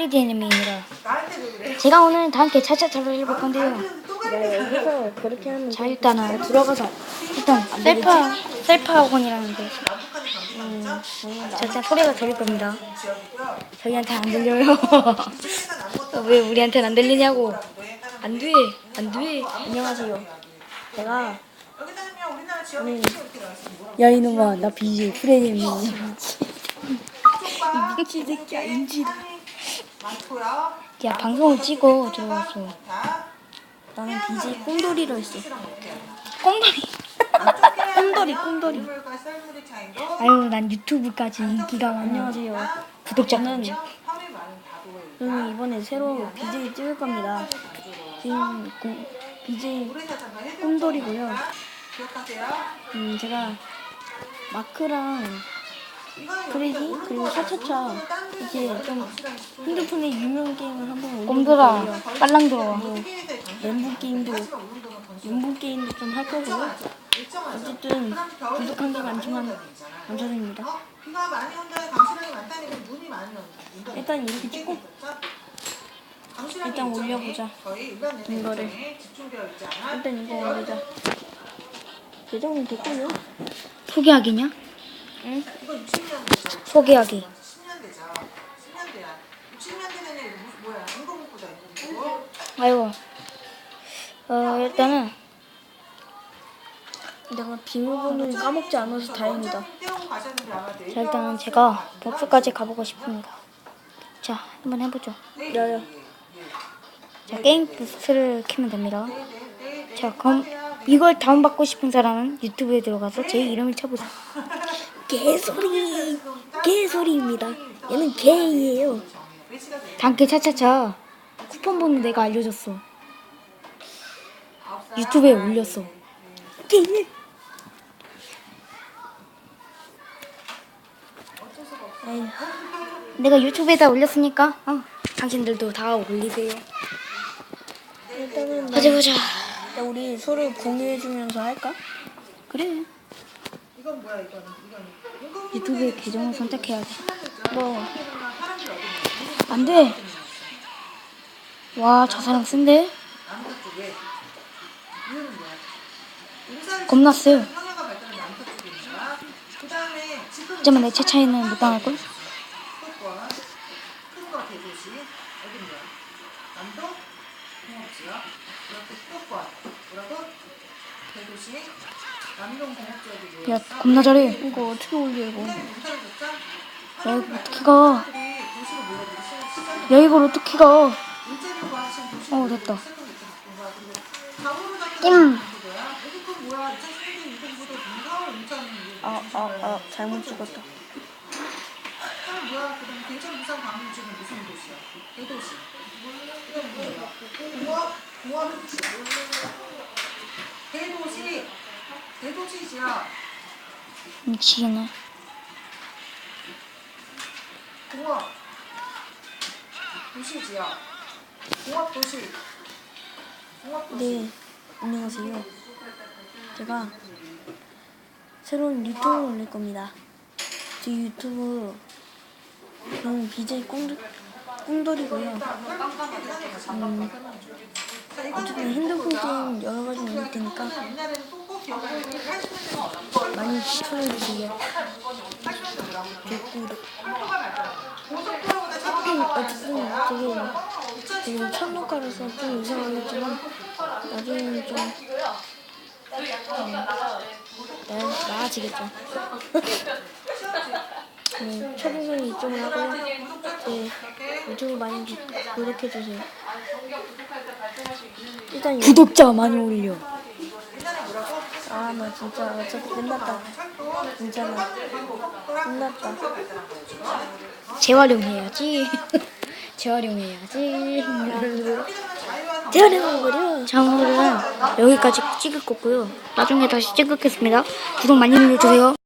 3D 애니메이입니다. 나한테 왜 그래? 제가 오늘 다 함께 차차차를 해볼 건데요. 또 가야 여기서 그렇게 하면 자 일단은 들어가서 일단 셀파 셀파 학원이라는 데 음, 자, 일단 소리가 들릴 겁니다. 저희한테 안 들려요. 왜 우리한테는 안 들리냐고. 안 돼, 안 돼. 안녕하세요. 제가 있습니다. 야 이놈아 나 BJ 프레임이 미친 새끼야 인지. 많고요. 야 방송을 찍어. 자, 나는 BJ 꽁돌이로 했어. 꽁돌이. 물과 썰물의 차이로 아유 난 유튜브까지 인기가 많아. 안녕하세요. 구독자는 저는 이번에 새로 BJ 찍을 겁니다. 지금 그 BJ. 기억하세요? 음 제가 마크랑 여기다 그리고 차차차. 이제 좀 핸드폰에 유명 게임을 한번 거예요. 빨랑 들어와. 멘붕 게임도 동안 던져. 연봉 게임도 좀 할 거고요. 어쨌든 구독한 게 많지만. 감사드립니다. 일단 이렇게 찍고 일단. 올려보자. 이거를. 일단 이거 올리자. 예정은 됐고요. 소개하기냐? 응? 이거 60년 소개하기. 10년 되죠. 10년 돼야. 60년 되는 애 무슨 뭐야? 인공국보다 있고. 아이고. 어 일단은 내가 비밀번호를 까먹지 않아서 다행이다. 자 일단은 제가 복수까지 가보고 싶습니다. 자 한번 해보죠. 야야. 자 게임 부스를 키면 됩니다. 자 그럼 이걸 다운받고 싶은 사람은 유튜브에 들어가서 제 이름을 쳐보세요. 개소리 개소리입니다. 얘는 개예요. 단계 차차차 쿠폰 번호 내가 알려줬어. 유튜브에 올렸어. 개. 내가 유튜브에다 올렸으니까 어, 당신들도 다 올리세요. 일단은 보자 보자. 나 우리 서로 공유해주면서 할까? 그래. 이건 뭐야 이거는. 인공국보다 유튜브의 계정을 선택해야지. 뭐 사람들이 어디 있냐? 안 돼. 와, 저 사람 쓴데? 겁나 쎄. 평화가 발달한 남쪽 쪽에 있는 거야. 그 다음에 지금 하지만 내 채차에는 못 당할걸? 대도시 뭐 야? 겁나 잘해. 이거 어떻게 올려 이거? 야, 이거 어떻게 가? 야, 이걸 어떻게 가? 일자리 구하시는 도시로 어, 몰려들기 됐다. 임. 거야. 여기 그 뭐야? 2011년 인근부도 민가을 인천 아아 아 잘못 찍었다. 아 뭐야? 그다음 대전 부산 광주 지금 무슨 도시야? 대도시. 이건 뭐야? 대도시 대도시 지역 미치겠네. 공업 도시 지역 공업 도시 공업 도시. 네 안녕하세요. 제가 새로운 유튜브를 올릴 겁니다. 제 유튜브 저는 BJ 꽁돌, 꽁돌이고요. 음, 어쨌든 핸드폰 게임 여러 가지 올릴 테니까 옛날에는 꼭꼭 기억하는 게 80년대 많이 시청해주세요. 개꿀. 어쨌든 되게 지금 첫 녹화라서 좀 이상하겠지만 나중에는 좀 음, 나, 나아지겠죠. 네, 첫인상이 이쪽을 하고요. 네, 유튜브 많이 구- 구독해주세요. 일단 유- 구독자 많이 올려. 아, 나 진짜 어차피 끝났다. 괜찮아. 끝났다. 재활용해야지. 재활용해야지. 재활용해버려. 자, 오늘은 여기까지 찍을 거고요. 나중에 다시 찍겠습니다. 구독 많이 눌러주세요.